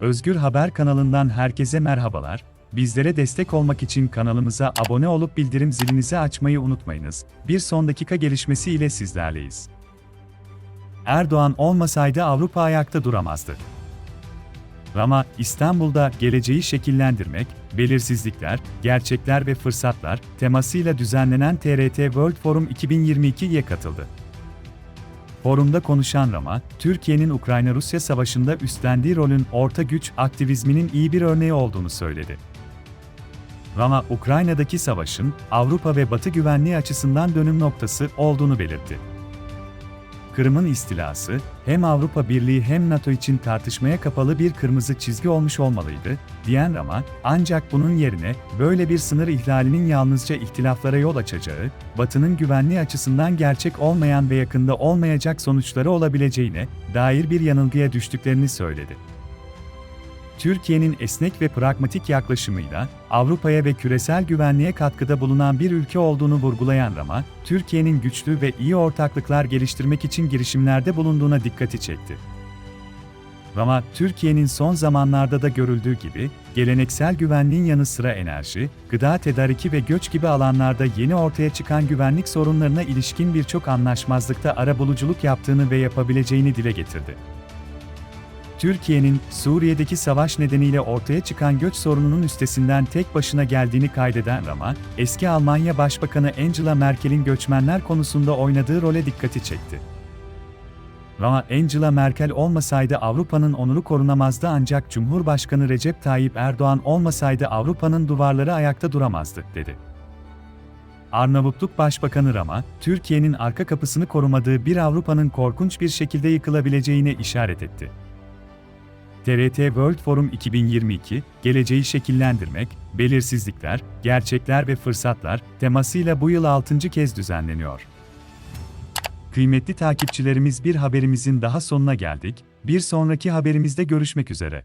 Özgür Haber kanalından herkese merhabalar. Bizlere destek olmak için kanalımıza abone olup bildirim zilinizi açmayı unutmayınız. Bir son dakika gelişmesi ile sizlerleyiz. Erdoğan olmasaydı Avrupa ayakta duramazdı. Rama, İstanbul'da geleceği şekillendirmek, belirsizlikler, gerçekler ve fırsatlar temasıyla düzenlenen TRT World Forum 2022'ye katıldı. Forumda konuşan Rama, Türkiye'nin Ukrayna-Rusya savaşında üstlendiği rolün orta güç aktivizminin iyi bir örneği olduğunu söyledi. Rama, Ukrayna'daki savaşın Avrupa ve Batı güvenliği açısından dönüm noktası olduğunu belirtti. Kırım'ın istilası, hem Avrupa Birliği hem NATO için tartışmaya kapalı bir kırmızı çizgi olmuş olmalıydı, diyen Rama, ancak bunun yerine, böyle bir sınır ihlalinin yalnızca ihtilaflara yol açacağı, Batı'nın güvenliği açısından gerçek olmayan ve yakında olmayacak sonuçları olabileceğine dair bir yanılgıya düştüklerini söyledi. Türkiye'nin esnek ve pragmatik yaklaşımıyla Avrupa'ya ve küresel güvenliğe katkıda bulunan bir ülke olduğunu vurgulayan Rama, Türkiye'nin güçlü ve iyi ortaklıklar geliştirmek için girişimlerde bulunduğuna dikkati çekti. Rama, Türkiye'nin son zamanlarda da görüldüğü gibi, geleneksel güvenliğin yanı sıra enerji, gıda tedariki ve göç gibi alanlarda yeni ortaya çıkan güvenlik sorunlarına ilişkin birçok anlaşmazlıkta arabuluculuk yaptığını ve yapabileceğini dile getirdi. Türkiye'nin Suriye'deki savaş nedeniyle ortaya çıkan göç sorununun üstesinden tek başına geldiğini kaydeden Rama, eski Almanya Başbakanı Angela Merkel'in göçmenler konusunda oynadığı role dikkati çekti. Rama, Angela Merkel olmasaydı Avrupa'nın onuru korunamazdı ancak Cumhurbaşkanı Recep Tayyip Erdoğan olmasaydı Avrupa'nın duvarları ayakta duramazdı, dedi. Arnavutluk Başbakanı Rama, Türkiye'nin arka kapısını korumadığı bir Avrupa'nın korkunç bir şekilde yıkılabileceğine işaret etti. TRT World Forum 2022, geleceği şekillendirmek, belirsizlikler, gerçekler ve fırsatlar temasıyla bu yıl 6. kez düzenleniyor. Kıymetli takipçilerimiz bir haberimizin daha sonuna geldik. Bir sonraki haberimizde görüşmek üzere.